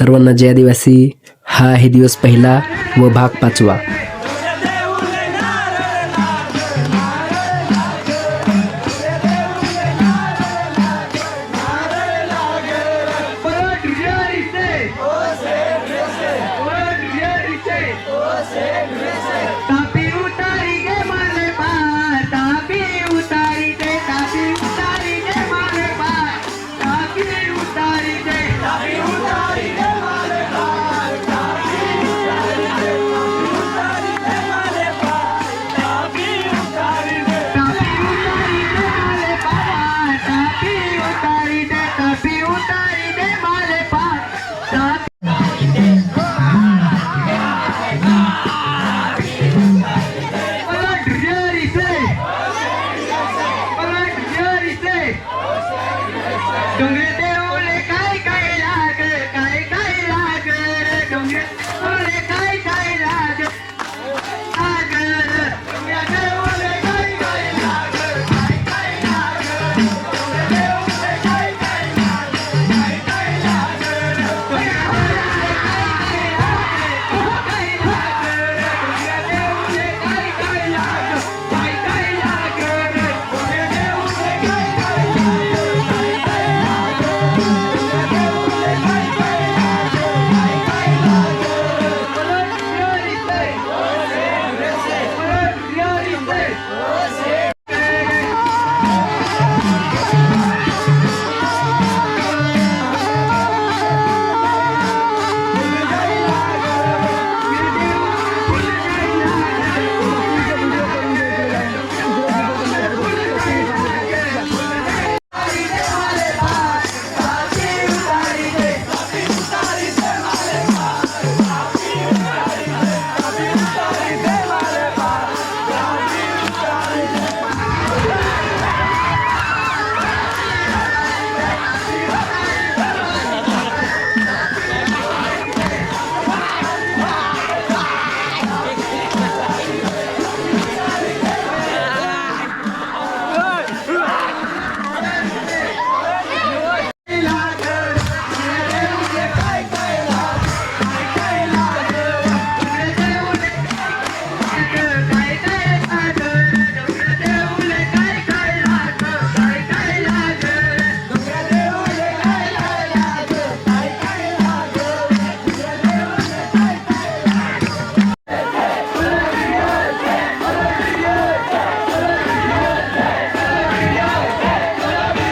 सर्वांना जय आदिवासी हा आहे दिवस पहिला व भाग पाचवा तापी 경기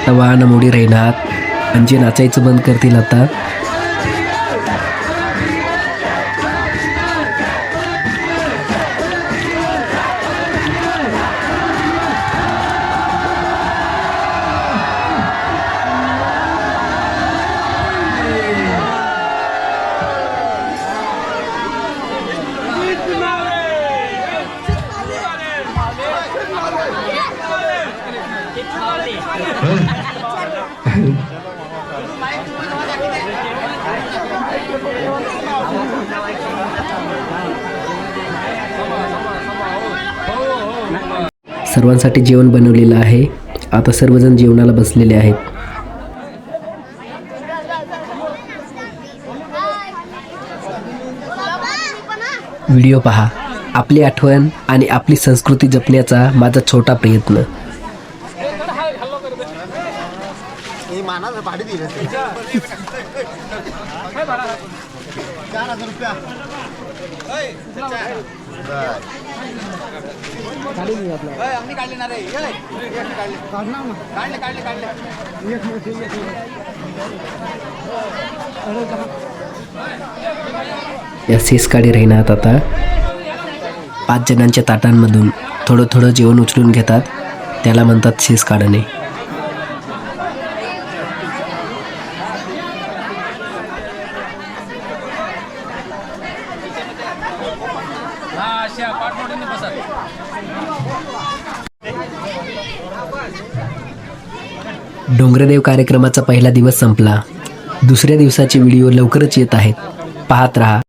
तवा मोडी राहणार म्हणजे नाचायचं बंद करतील आता. सर्वांसाठी जेवण बनवलेलं आहे. आता सर्वजण जेवणाला बसलेले आहेत. व्हिडिओ पहा. आपली आठवण आणि आपली संस्कृती जपण्याचा माझा छोटा प्रयत्न हे मानाचं भाडे दिले चार हजार रुपया. काढले काढले. काढले या सेसकाडी राहणार आता. पाच जणांच्या ताटांमधून थोडं थोडं जेवण उचलून घेतात. त्याला म्हणतात शेस काढणे. डोंगरदेव कार्यक्रमाचा पहिला दिवस संपला. दुसऱ्या दिवसाचे व्हिडिओ लवकरच येत आहेत. पाहत रहा.